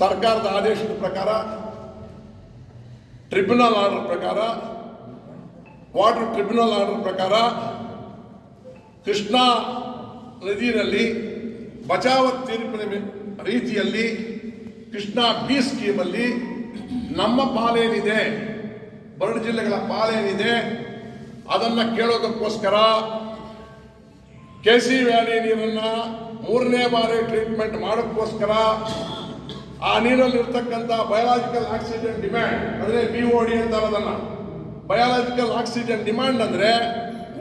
ಸರ್ಕಾರದ ಆದೇಶದ ಪ್ರಕಾರ ಟ್ರಿಬ್ಯುನಲ್ ಆರ್ಡರ್ ಪ್ರಕಾರ ವಾಟರ್ ಟ್ರಿಬ್ಯುನಲ್ ಆರ್ಡರ್ ಪ್ರಕಾರ, ಕೃಷ್ಣಾ ನದಿಯಲ್ಲಿ ಬಚಾವತ್ ತೀರ್ಪಿನ ರೀತಿಯಲ್ಲಿ ಕೃಷ್ಣಾ ಬಿ ಸ್ಕೀಮಲ್ಲಿ ನಮ್ಮ ಪಾಲೇನಿದೆ, ಬರಡು ಜಿಲ್ಲೆಗಳ ಪಾಲೇನಿದೆ, ಅದನ್ನು ಕೇಳೋದಕ್ಕೋಸ್ಕರ ಕೆ ಸಿ ವ್ಯಾಲಿ ನೀರನ್ನು ಮೂರನೇ ಬಾರಿ ಟ್ರೀಟ್ಮೆಂಟ್ ಮಾಡೋಕ್ಕೋಸ್ಕರ ಆ ನೀರಲ್ಲಿರ್ತಕ್ಕಂಥ ಬಯಾಲಜಿಕಲ್ ಆಕ್ಸಿಜನ್ ಡಿಮ್ಯಾಂಡ್ ಅಂದರೆ ಬಿ ಒ ಡಿ ಅಂತ ಅದನ್ನು ಬಯಾಲಜಿಕಲ್ ಆಕ್ಸಿಜನ್ ಡಿಮ್ಯಾಂಡ್ ಅಂದರೆ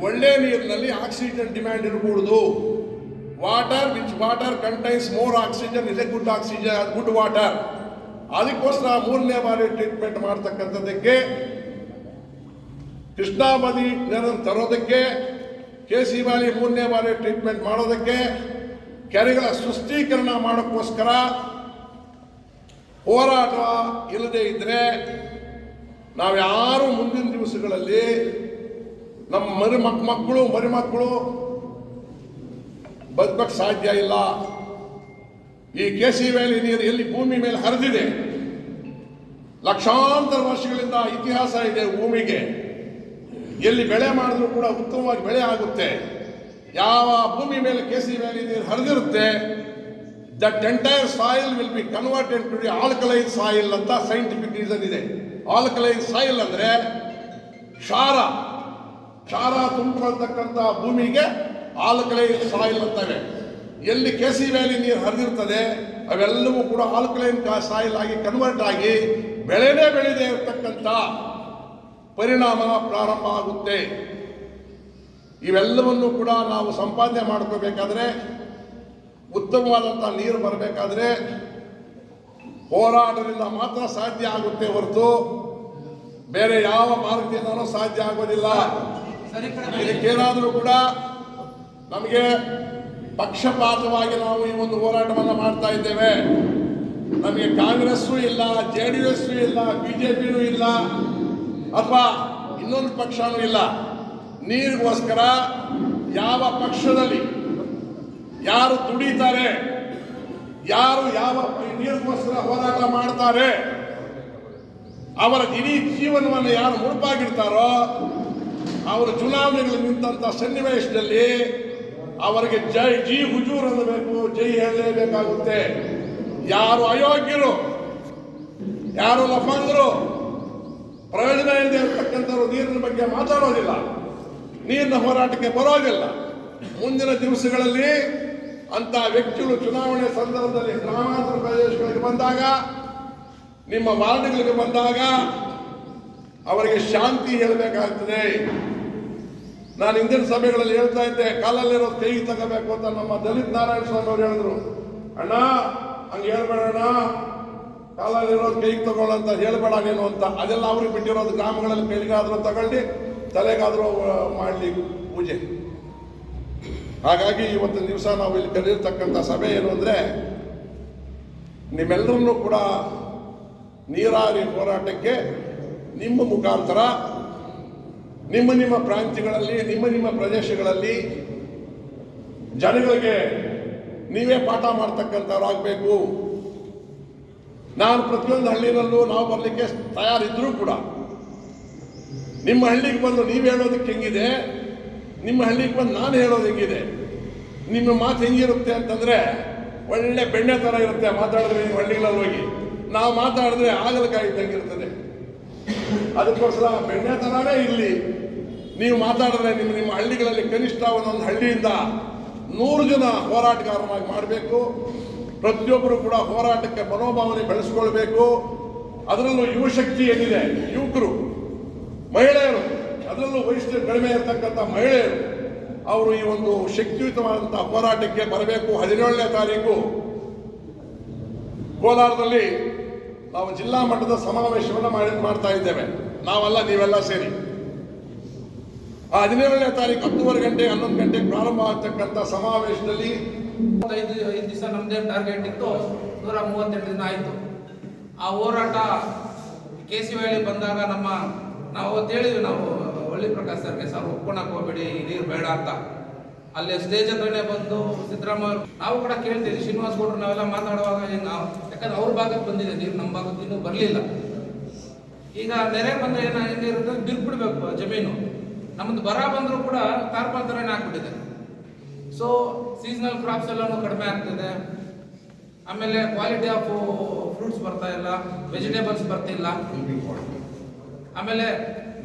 ಒಳ್ಳೆ ನೀರಿನಲ್ಲಿ ಆಕ್ಸಿಜನ್ ಡಿಮ್ಯಾಂಡ್ ಇರಬಹುದು water which water contains more oxygen is a good oxygen good water ಅದಕ್ಕೋಸ್ಕರ ಮೂರನೇ ಬಾರಿ ಟ್ರೀಟ್ಮೆಂಟ್ ಮಾಡ್ತಕ್ಕಂಥದ್ದಕ್ಕೆ ಕೃಷ್ಣಾಬದಿ ತರೋದಕ್ಕೆ ಕೆ ಸಿ ಬಾಲಿ ಮೂರನೇ ಬಾರಿ ಟ್ರೀಟ್ಮೆಂಟ್ ಮಾಡೋದಕ್ಕೆ, ಕೆರೆಗಳ ಸುಸ್ಥೀಕರಣ ಮಾಡೋಕ್ಕೋಸ್ಕರ ಹೋರಾಟ ಇಲ್ಲದೆ ಇದ್ರೆ ನಾವ್ಯಾರು ಮುಂದಿನ ದಿವಸಗಳಲ್ಲಿ ನಮ್ಮ ಮರಿ ಮಕ್ ಮಕ್ಕಳು ಮರಿಮಕ್ಕಳು ಬದುಕಕ್ಕೆ ಸಾಧ್ಯ ಇಲ್ಲ. ಈ ಕೆಸಿ ವ್ಯಾಲಿ ನೀರು ಎಲ್ಲಿ ಭೂಮಿ ಮೇಲೆ ಹರಿದಿದೆ. ಲಕ್ಷಾಂತರ ವರ್ಷಗಳಿಂದ ಇತಿಹಾಸ ಇದೆ ಭೂಮಿಗೆ. ಎಲ್ಲಿ ಬೆಳೆ ಮಾಡಿದ್ರು ಕೂಡ ಉತ್ತಮವಾಗಿ ಬೆಳೆ ಆಗುತ್ತೆ. ಯಾವ ಭೂಮಿ ಮೇಲೆ ಕೆಸಿ ವ್ಯಾಲಿ ನೀರು ಹರಿದಿರುತ್ತೆ that entire soil will be converted to the alkaline soil ಅಂತ ಸೈಂಟಿಫಿಕ್ ರೀಸನ್ ಇದೆ. ಆಲ್ಕಲೈನ್ ಸಾಯಿಲ್ ಅಂದ್ರೆ ಕ್ಷಾರ. ಕ್ಷಾರ ತುಂಬಿಕೊಳ್ತಕ್ಕಂಥ ಭೂಮಿಗೆ ಆಲ್ಕಲೈನ್ ಸಾಯಿಲ್ ಅಂತವೆ. ಎಲ್ಲಿ ಕೆ ಸಿ ವ್ಯಾಲಿ ನೀರು ಹರಿದಿರ್ತದೆ, ಅವೆಲ್ಲವೂ ಕೂಡ ಆಲ್ಕಲೈನ್ ಸಾಯಿಲ್ ಆಗಿ ಕನ್ವರ್ಟ್ ಆಗಿ ಬೆಳೆನೇ ಬೆಳೆದೇ ಇರತಕ್ಕಂಥ ಪರಿಣಾಮ ಪ್ರಾರಂಭ ಆಗುತ್ತೆ. ಇವೆಲ್ಲವನ್ನು ಕೂಡ ನಾವು ಸಂಪಾದನೆ ಮಾಡ್ಕೋಬೇಕಾದ್ರೆ ಉತ್ತಮವಾದಂಥ ನೀರು ಬರಬೇಕಾದ್ರೆ ಹೋರಾಟದಿಂದ ಮಾತ್ರ ಸಾಧ್ಯ ಆಗುತ್ತೆ ಹೊರತು ಬೇರೆ ಯಾವ ಮಾರ್ಗದಿಂದನೂ ಸಾಧ್ಯ ಆಗೋದಿಲ್ಲ. ಇದಕ್ಕೇನಾದರೂ ಕೂಡ ನಮಗೆ ಪಕ್ಷಪಾತವಾಗಿ ನಾವು ಈ ಒಂದು ಹೋರಾಟವನ್ನು ಮಾಡ್ತಾ ಇದ್ದೇವೆ. ನಮಗೆ ಕಾಂಗ್ರೆಸ್ಸು ಇಲ್ಲ ಜೆ ಡಿ ಎಸ್ಸು ಇಲ್ಲ ಬಿಜೆಪಿನೂ ಇಲ್ಲ ಅಥವಾ ಇನ್ನೊಂದು ಪಕ್ಷನೂ ಇಲ್ಲ. ನೀರಿಗೋಸ್ಕರ ಯಾವ ಪಕ್ಷದಲ್ಲಿ ಯಾರು ದುಡಿತಾರೆ? ಯಾರು ಯಾವ ನೀರಿಗೋಸ್ಕರ ಹೋರಾಟ ಮಾಡ್ತಾರೆ? ಅವರ ಇಡೀ ಜೀವನವನ್ನು ಯಾರು ಮುಡುಪಾಗಿಡ್ತಾರೋ ಅವರು ಚುನಾವಣೆಗಳು ನಿಂತಹ ಸನ್ನಿವೇಶದಲ್ಲಿ ಅವರಿಗೆ ಜೈ, ಜಿ ಹುಜೂರ್ ಅನ್ನಬೇಕು, ಜೈ ಹೇಳಲೇಬೇಕಾಗುತ್ತೆ. ಯಾರು ಅಯೋಗ್ಯರು, ಯಾರು ಲಫಂಗರು, ಪ್ರಯೋಜನ ಇಲ್ಲದೆ ಇರತಕ್ಕಂಥವ್ರು ನೀರಿನ ಬಗ್ಗೆ ಮಾತಾಡೋದಿಲ್ಲ. ನೀರಿನ ಹೋರಾಟಕ್ಕೆ ಬರೋದಿಲ್ಲ. ಮುಂದಿನ ದಿವಸಗಳಲ್ಲಿ ಅಂತ ವ್ಯಕ್ತಿಗಳು ಚುನಾವಣೆ ಸಂದರ್ಭದಲ್ಲಿ ಗ್ರಾಮಾಂತರ ಪ್ರದೇಶಗಳಿಗೆ ಬಂದಾಗ, ನಿಮ್ಮ ವಾರ್ಡ್ಗಳಿಗೆ ಬಂದಾಗ ಅವರಿಗೆ ಶಾಂತಿ ಹೇಳಬೇಕಾಗ್ತದೆ. ನಾನು ಹಿಂದಿನ ಸಭೆಗಳಲ್ಲಿ ಹೇಳ್ತಾ ಇದ್ದೆ, ಕಾಲಲ್ಲಿರೋ ಕೈ ತಗೋಬೇಕು ಅಂತ ನಮ್ಮ ದಲಿತ್ ನಾರಾಯಣ ಸ್ವಾಮಿ ಅವರು ಹೇಳಿದ್ರು. ಅಣ್ಣ, ಹಂಗೆ ಹೇಳ್ಬೇಡಣ್ಣ ಕಾಲಲ್ಲಿರೋದು ಕೈಗೆ ತಗೊಳ್ಳಂತ ಹೇಳ್ಬೇಡ ನೀನು ಅಂತ. ಅದೆಲ್ಲ ಅವ್ರಿಗೆ ಬಿಟ್ಟಿರೋದು ಗ್ರಾಮಗಳಲ್ಲಿ ಕೈಗಾದ್ರೂ ತಗೊಳ್ಳಿ, ತಲೆಗಾದ್ರೂ ಮಾಡಲಿ ಪೂಜೆ. ಹಾಗಾಗಿ ಇವತ್ತಿನ ದಿವಸ ನಾವು ಇಲ್ಲಿ ಕರೆದಿರ್ತಕ್ಕಂಥ ಸಭೆ ಏನು ಅಂದರೆ, ನಿಮ್ಮೆಲ್ಲರನ್ನೂ ಕೂಡ ನೀರಾವರಿ ಹೋರಾಟಕ್ಕೆ ನಿಮ್ಮ ಮುಖಾಂತರ, ನಿಮ್ಮ ನಿಮ್ಮ ಪ್ರಾಂತ್ಯಗಳಲ್ಲಿ, ನಿಮ್ಮ ನಿಮ್ಮ ಪ್ರದೇಶಗಳಲ್ಲಿ ಜನಗಳಿಗೆ ನೀವೇ ಪಾಠ ಮಾಡ್ತಕ್ಕಂಥವ್ರಾಗಬೇಕು ನಾನು ಪ್ರತಿಯೊಂದು ಹಳ್ಳಿನಲ್ಲೂ ನಾವು ಬರಲಿಕ್ಕೆ ತಯಾರಿದ್ರೂ ಕೂಡ, ನಿಮ್ಮ ಹಳ್ಳಿಗೆ ಬಂದು ನೀವು ಹೇಳೋದಕ್ಕೆ ಹೆಂಗಿದೆ ನಿಮ್ಮ ಹಳ್ಳಿಗೆ ಬಂದು ನಾನು ಹೇಳೋದು ಹೆಂಗಿದೆ? ನಿಮ್ಮ ಮಾತು ಹೆಂಗಿರುತ್ತೆ ಅಂತಂದ್ರೆ ಒಳ್ಳೆ ಬೆಣ್ಣೆ ಥರ ಇರುತ್ತೆ ಮಾತಾಡಿದ್ರೆ ನೀವು ಹಳ್ಳಿಗಳಲ್ಲಿ ಹೋಗಿ. ನಾವು ಮಾತಾಡಿದ್ರೆ ಆಗಲಕಾಯಿ ಇದ್ದಂಗಿರ್ತದೆ ಅದಕ್ಕೋಸ್ಕರ ಬೆಣ್ಣೆ ಥರನೇ ಇಲ್ಲಿ ನೀವು ಮಾತಾಡಿದ್ರೆ ನಿಮ್ಮ ನಿಮ್ಮ ಹಳ್ಳಿಗಳಲ್ಲಿ ಕನಿಷ್ಠ ಒಂದೊಂದು ಹಳ್ಳಿಯಿಂದ ನೂರು ಜನ ಹೋರಾಟಗಾರರಾಗಿ ಮಾಡಬೇಕು. ಪ್ರತಿಯೊಬ್ಬರು ಕೂಡ ಹೋರಾಟಕ್ಕೆ ಮನೋಭಾವನೆ ಬೆಳೆಸ್ಕೊಳ್ಬೇಕು. ಅದರಲ್ಲೂ ಯುವಶಕ್ತಿ ಏನಿದೆ? ಯುವಕರು, ಮಹಿಳೆಯರು. ಅದರಲ್ಲೂ ವಯಸ್ಸು ಕಡಿಮೆ ಇರತಕ್ಕಂಥ ಮಹಿಳೆಯರು, ಅವರು ಈ ಒಂದು ಶಕ್ತಿಯುತವಾದಂಥ ಹೋರಾಟಕ್ಕೆ ಬರಬೇಕು. ಹದಿನೇಳನೇ ತಾರೀಕು ಕೋಲಾರದಲ್ಲಿ ನಾವು ಜಿಲ್ಲಾ ಮಟ್ಟದ ಸಮಾವೇಶವನ್ನು ಮಾಡಿ ಮಾಡ್ತಾ ಇದ್ದೇವೆ. ನಾವಲ್ಲ ನೀವೆಲ್ಲ ಸೇರಿ. ಆ ಹದಿನೇಳನೇ ತಾರೀಕು ಹತ್ತುವರೆ ಗಂಟೆ, ಹನ್ನೊಂದು ಗಂಟೆಗೆ ಪ್ರಾರಂಭ ಆಗ್ತಕ್ಕಂಥ ಸಮಾವೇಶದಲ್ಲಿ ಐದು ಐದು ದಿವಸ ನಮ್ದೇ ಟಾರ್ಗೆಟ್ ಇತ್ತು, ನೂರ ಮೂವತ್ತೆಂಟು ದಿನ ಆಯಿತು. ಆ ಹೋರಾಟ ಕೆ ಸಿ ವೇಳೆ ಬಂದಾಗ ನಮ್ಮ, ನಾವು ಅವತ್ತು ಹೇಳಿದ್ವಿ ನಾವು. ಒಳ್ಳಿ ಪ್ರಕಾಶ್ ಸರ್ಗೆ ಸರ್ ಒಪ್ಕೊಳಕ್ ಹೋಗ್ಬೇಡಿ ನೀರು ಬೇಡ ಅಂತ. ಅಲ್ಲಿ ಸ್ಟೇಜ್ ಹತ್ರನೇ ಬಂದು ಸಿದ್ದರಾಮಯ್ಯ ನಾವು ಕೂಡ ಕೇಳ್ತೀವಿ ಶ್ರೀನಿವಾಸ್ ಗೌಡ್ರು ನಾವೆಲ್ಲ ಮಾತಾಡುವಾಗ ನಾವು, ಯಾಕಂದ್ರೆ ಅವ್ರ ಭಾಗಕ್ಕೆ ಬಂದಿದೆ ನೀರು ನಮ್ಮ ಭಾಗಕ್ಕೆ ಇನ್ನೂ ಬರಲಿಲ್ಲ. ಈಗ ನೆರೆ ಬಂದ್ರೆ ಏನ ಏನಿರುತ್ತೆ ಬಿರ್ಬಿಡ್ಬೇಕು ಜಮೀನು. ನಮ್ಮದು ಬರ ಬಂದರೂ ಕೂಡ ತಾರ್ಪಾಲ್ ಥರನೇ ಹಾಕ್ಬಿಟ್ಟಿದೆ ಸೊ ಸೀಸನಲ್ ಕ್ರಾಪ್ಸ್ ಎಲ್ಲನೂ ಕಡಿಮೆ ಆಗ್ತಿದೆ. ಆಮೇಲೆ ಕ್ವಾಲಿಟಿ ಆಫ್ ಫ್ರೂಟ್ಸ್ ಬರ್ತಾ ಇಲ್ಲ ವೆಜಿಟೇಬಲ್ಸ್ ಬರ್ತಿಲ್ಲ. ಆಮೇಲೆ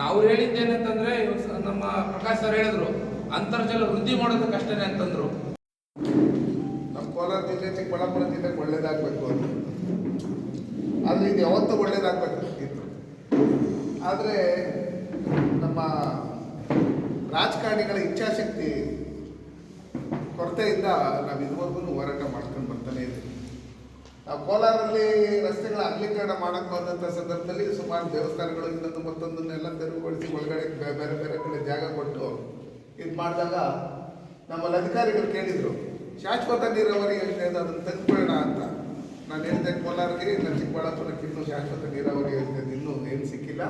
ನಾವು ಹೇಳಿದ್ದೇನಂತಂದ್ರೆ ನಮ್ಮ ಪ್ರಕಾಶ್ ಸರ್ ಹೇಳಿದ್ರು, ಅಂತರ್ಜಲ ವೃದ್ಧಿ ಮಾಡೋದು ಕಷ್ಟನೇ ಅಂತಂದ್ರು. ನಮ್ಮ ಕೋಲಾರ ಜಿಲ್ಲೆ ಚಿಕ್ಕಬಳ್ಳಾಪುರ ಜಿಲ್ಲೆಗೆ ಒಳ್ಳೇದಾಗಬೇಕು ಅಂತ. ಆದರೆ ಇದು ಯಾವತ್ತೂ ಒಳ್ಳೇದಾಗಬೇಕಿತ್ತು ಆದರೆ ನಮ್ಮ ರಾಜಕಾರಣಿಗಳ ಇಚ್ಛಾಶಕ್ತಿ ಕೊರತೆಯಿಂದ ನಾವು ಇದುವರೆಗೂ ಹೋರಾಟ ಮಾಡ್ಕೊಂಡು ಬರ್ತಾನೆ ಇದ್ದೀವಿ. ನಾವು ಕೋಲಾರಲ್ಲಿ ರಸ್ತೆಗಳ ಅಗಲೀಕರಣ ಮಾಡಕ್ಕೆ ಬಂದಂಥ ಸಂದರ್ಭದಲ್ಲಿ ಸುಮಾರು ದೇವಸ್ಥಾನಗಳು ಇನ್ನೊಂದು ಮತ್ತೊಂದನ್ನೆಲ್ಲ ತೆರವುಗೊಳಿಸಿ ಒಳಗಡೆ ಬೇರೆ ಬೇರೆ ಕಡೆ ಜಾಗ ಕೊಟ್ಟು ಇದು ಮಾಡಿದಾಗ ನಮ್ಮಲ್ಲಿ ಅಧಿಕಾರಿಗಳು ಕೇಳಿದರು ಶಾಶ್ವತ ನೀರಾವರಿ ಯೋಜನೆ ಅದನ್ನು ತೆಗೆದುಕೊಳ್ಳೋಣ ಅಂತ. ನಾನು ಹೇಳಿದೆ ಕೋಲಾರಿಗೆ ನಾನು ಚಿಕ್ಕಬಳ್ಳಾಪುರಕ್ಕೆ ಇನ್ನೂ ಶಾಶ್ವತ ನೀರಾವರಿ ಯೋಜನೆ ಇನ್ನೂ ಏನು ಸಿಕ್ಕಿಲ್ಲ.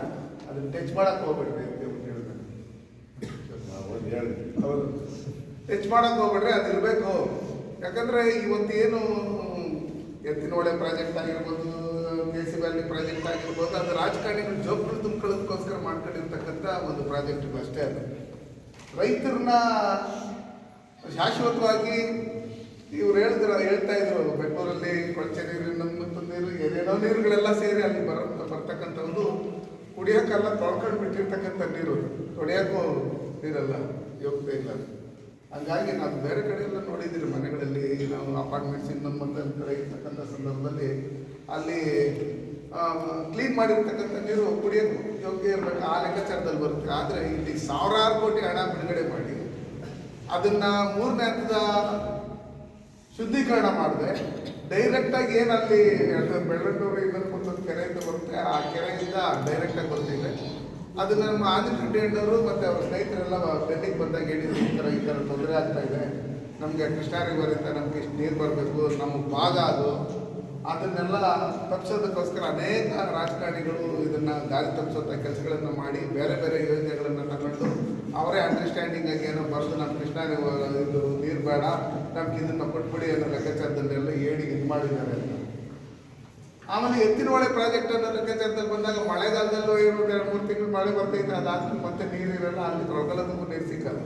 ಅದನ್ನು ಟಚ್ ಮಾಡಕ್ಕೆ ಹೋಗ್ಬೇಡ್ರಿ ಅಂತ ಹೇಳಿದೆ ಹೌದು. ಟಚ್ ಮಾಡಕ್ ಹೋಗ್ಬೇಡ್ರಿ ಇರಬೇಕು. ಯಾಕಂದ್ರೆ ಇವತ್ತು ಏನು ಪ್ರಾಜೆಕ್ಟ್ ಆಗಿರ್ಬೋದು ಸಿ ವ್ಯಾಲಿ ಪ್ರಾಜೆಕ್ಟ್ ಆಗಿರ್ಬೋದು, ಅದು ರಾಜಕಾರಣಿಗಳು ಜೋಬ್ಗಳು ತುಂಬಿಕೊಳ್ಳೋದಕ್ಕೋಸ್ಕರ ಮಾಡ್ಕೊಂಡಿರ್ತಕ್ಕಂಥ ಒಂದು ಪ್ರಾಜೆಕ್ಟ್ ಅಷ್ಟೇ ಅದು. ರೈತರನ್ನ ಶಾಶ್ವತವಾಗಿ ಇವ್ರು ಹೇಳಿದ್ರು, ಹೇಳ್ತಾ ಇದ್ರು ಬೆಂಗಳೂರಲ್ಲಿ ಕೊಳಚೆ ನೀರು, ನಮ್ಮ ನೀರು, ಏನೇನೋ ನೀರುಗಳೆಲ್ಲ ಸೇರಿ ಅಲ್ಲಿ ಬರ, ಬರ್ತಕ್ಕಂಥ ಒಂದು ಕುಡಿಯೋಕ್ಕೆಲ್ಲ ತೊಳ್ಕೊಂಡು ಬಿಟ್ಟಿರ್ತಕ್ಕಂಥ ನೀರು ತೊಳೆಯೋಕ್ಕೂ ನೀರಲ್ಲ, ಯೋಗ್ಯತೆ ಇಲ್ಲ ಹಂಗಾಗಿ ನಾವು ಬೇರೆ ಕಡೆ ಎಲ್ಲ ನೋಡಿದ್ದೀರಿ ಅಪಾರ್ಟ್ಮೆಂಟ್ಸ್ ಇನ್ನೊಂದು ಮತ್ತೊಂದು ಕಡೆ ಇರ್ತಕ್ಕಂಥ ಸಂದರ್ಭದಲ್ಲಿ ಅಲ್ಲಿ ಕ್ಲೀನ್ ಮಾಡಿರ್ತಕ್ಕಂಥ ನೀರು ಕುಡಿಯೋದು ಯೋಗ್ಯ ಇರಬೇಕು. ಆ ಲೆಕ್ಕಾಚಾರದಲ್ಲಿ ಬರುತ್ತೆ. ಆದರೆ ಇಲ್ಲಿ ಸಾವಿರಾರು ಕೋಟಿ ಹಣ ಬಿಡುಗಡೆ ಮಾಡಿ ಅದನ್ನ ಮೂರನೇ ಹಂತದ ಶುದ್ಧೀಕರಣ ಮಾಡಿದೆ. ಡೈರೆಕ್ಟಾಗಿ ಏನು ಅಲ್ಲಿ ಬೆಳ್ಳಂಡೂರು ಇನ್ನೊಂದು ಮತ್ತೊಂದು ಕೆರೆ ಅಂತ ಬರುತ್ತೆ. ಆ ಕೆರೆಯಿಂದ ಡೈರೆಕ್ಟಾಗಿ ಬರ್ತಿದೆ. ಅದನ್ನ ನಮ್ಮ ಆದಿತ್ಯ ರೆಡ್ಡಿಯವರು ಮತ್ತು ಅವ್ರ ಸ್ನೇಹಿತರೆಲ್ಲ ಡೆಲ್ಲಿಗೆ ಬಂದಾಗ ಹೇಳಿದ್ರು ಈ ಥರ ಈ ಥರ ತೊಂದರೆ ಆಗ್ತಾ ಇದೆ. ನಮಗೆ ಕೃಷ್ಣಾ ರಿವರಿಂದ ನಮ್ಗೆ ಇಷ್ಟು ನೀರು ಬರಬೇಕು, ನಮ್ಮ ಭಾಗ ಅದು. ಅದನ್ನೆಲ್ಲ ತಪ್ಪಿಸೋದಕ್ಕೋಸ್ಕರ ಅನೇಕ ರಾಜಕಾರಣಿಗಳು ಇದನ್ನು ದಾರಿ ತಪ್ಪಿಸೋಂಥ ಕೆಲಸಗಳನ್ನು ಮಾಡಿ ಬೇರೆ ಬೇರೆ ಯೋಜನೆಗಳನ್ನು ತಗೊಂಡು ಅವರೇ ಅಂಡರ್ಸ್ಟ್ಯಾಂಡಿಂಗ್ ಆಗಿ ಏನೋ ಬರೆದು ನಮ್ಮ ಕೃಷ್ಣ ಇದು ನೀರು ಬೇಡ, ನಮ್ಗೆ ಇದನ್ನು ಕೊಟ್ಬಿಡಿ ಅನ್ನೋ ಲೆಕ್ಕಾಚಾರದಲ್ಲೆಲ್ಲ ಹೇಳಿ ಇದು ಮಾಡಿದ್ದಾರೆ. ಅಂತ ಆಮೇಲೆ ಎತ್ತಿನಹೊಳೆ ಪ್ರಾಜೆಕ್ಟ್ ಅನ್ನೋ ಲೆಕ್ಕಾಚಾರದಲ್ಲಿ ಬಂದಾಗ ಮಳೆಗಾಲದಲ್ಲೂ ಏನು ಎರಡು, ಮೂರು ತಿಂಗಳು ಮಳೆ ಬರ್ತೈತೆ ಅದಾದ್ಮೇಲೆ ಮತ್ತೆ ನೀರು ಇರಲ್ಲ ಅಲ್ಲಿ ತೊಳ್ಕೊಳ್ಳೋದಕ್ಕೂ ನೀರು ಸಿಕ್ಕಲ್ಲ.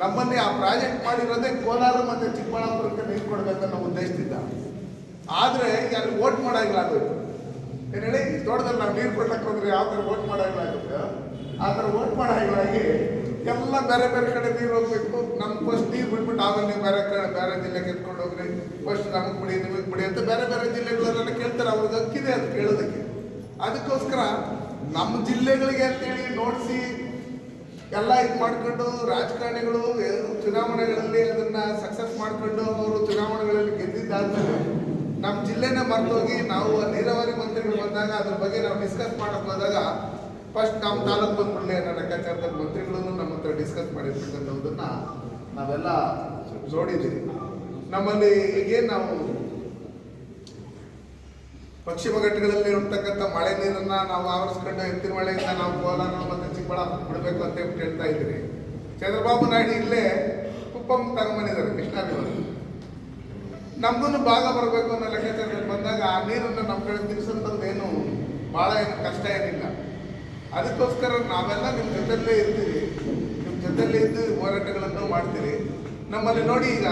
ನಮ್ಮಲ್ಲಿ ಆ ಪ್ರಾಜೆಕ್ಟ್ ಮಾಡಿರೋದೇ ಕೋಲಾರ ಮತ್ತೆ ಚಿಕ್ಕಬಳ್ಳಾಪುರಕ್ಕೆ ನೀರು ಕೊಡ್ಬೇಕನ್ನೋ ಉದ್ದೇಶದಿಂದ. ಆದ್ರೆ ಅಲ್ಲಿ ವೋಟ್ ಮಾಡೋಂಗಿಲ್ಲ ಏನ್ ಹೇಳಿ? ತೋಟದಲ್ಲಿ ನಾವು ನೀರು ಕೊಡ್ಲಕ್ಕೆ ಹೋದ್ರೆ ಯಾವ ಥರ ವೋಟ್ ಮಾಡೋಂಗಿಲ್ಲ ಆ ಥರ ವೋಟ್ ಮಾಡೋಂಗಿಲ್ಲಾಗಿ ಎಲ್ಲ ಬೇರೆ ಬೇರೆ ಕಡೆ ನೀರು ಹೋಗ್ಬೇಕು. ನಮ್ಗೆ ಫಸ್ಟ್ ನೀರು ಬಿಟ್ಬಿಟ್ಟು ಆಮೇಲೆ ನೀವು ಬೇರೆ ಕಡೆ, ಬೇರೆ ಜಿಲ್ಲೆಗೆ ಎತ್ಕೊಂಡು ಹೋಗ್ರಿ. ಫಸ್ಟ್ ನಮಗೆ ಬಿಡಿ, ನಿಮಗೆ ಬಿಡಿ ಅಂತ ಬೇರೆ ಬೇರೆ ಜಿಲ್ಲೆಗಳಲ್ಲೆಲ್ಲ ಕೇಳ್ತಾರೆ. ಅವ್ರಿಗೆ ಹಕ್ಕಿದೆ ಅದು ಕೇಳೋದಕ್ಕೆ. ಅದಕ್ಕೋಸ್ಕರ ನಮ್ಮ ಜಿಲ್ಲೆಗಳಿಗೆ ಅಂತೇಳಿ ನೋಡಿಸಿ ಎಲ್ಲ ಇದು ಮಾಡ್ಕೊಂಡು ರಾಜಕಾರಣಿಗಳು ಚುನಾವಣೆಗಳಲ್ಲಿ ಅದನ್ನ ಸಕ್ಸಸ್ ಮಾಡ್ಕೊಂಡು ಅವರು ಚುನಾವಣೆಗಳಲ್ಲಿ ಗೆದ್ದಿದ್ದಾದ್ಮೇಲೆ ನಮ್ಮ ಜಿಲ್ಲೆನ ಮರ್ತೋಗಿ ನಾವು ನೀರಾವರಿ ಮಂತ್ರಿಗಳು ಬಂದಾಗ ಅದ್ರ ಬಗ್ಗೆ ನಾವು ಡಿಸ್ಕಸ್ ಮಾಡಕ್ ಹೋದಾಗ ಫಸ್ಟ್ ನಮ್ಮ ತಾಲೂಕು ಬಂದ್ಬಿಡ್ಲಿ ಅನ್ನೋ ಲೆಕ್ಕಾಚಾರದಲ್ಲಿ ಮಂತ್ರಿಗಳು ನಮ್ಮ ಹತ್ರ ಡಿಸ್ಕಸ್ ಮಾಡಿರ್ತಕ್ಕಂಥದ್ದನ್ನ ನಾವೆಲ್ಲ ನೋಡಿದ್ದೀವಿ ನಮ್ಮಲ್ಲಿ ಈಗೇನು ನಾವು ಪಶ್ಚಿಮ ಘಟ್ಟಗಳಲ್ಲಿ ಇರತಕ್ಕಂಥ ಮಳೆ ನೀರನ್ನ ನಾವು ಆವರಿಸ್ಕೊಂಡು ಎತ್ತಿನ ಮಳೆಯಿಂದ ನಾವು ಕೋಲಾರ ಮತ್ತು ಚಿಕ್ಕಬಳ್ಳಾಪುರ ಬಿಡಬೇಕು ಅಂತ ಹೇಳ್ಬಿಟ್ಟು ಹೇಳ್ತಾ ಇದ್ದೀರಿ. ಚಂದ್ರಬಾಬು ನಾಯ್ಡು ಇಲ್ಲೇ ಕುಪ್ಪಂ ತಗೊಂಬಂದಿದ್ದಾರೆ ಕೃಷ್ಣಾ river. ನಮ್ಗೂ ಭಾಗ ಬರಬೇಕು ಅನ್ನೋ ಲೆಕ್ಕಾಚಾರದಲ್ಲಿ ಬಂದಾಗ ಆ ನೀರನ್ನು ನಮ್ಮ ಕಡೆ ತಿರ್ಸಂತಂದೇನು ಭಾಳ ಏನು ಕಷ್ಟ ಏನಿಲ್ಲ. ಅದಕ್ಕೋಸ್ಕರ ನಾವೆಲ್ಲ ನಿಮ್ಮ ಜೊತೆಯಲ್ಲೇ ಇರ್ತೀವಿ. ನಿಮ್ಮ ಜೊತೆಯಲ್ಲೇ ಇದ್ದು ಹೋರಾಟಗಳನ್ನು ಮಾಡ್ತೀರಿ. ನಮ್ಮಲ್ಲಿ ನೋಡಿ ಈಗ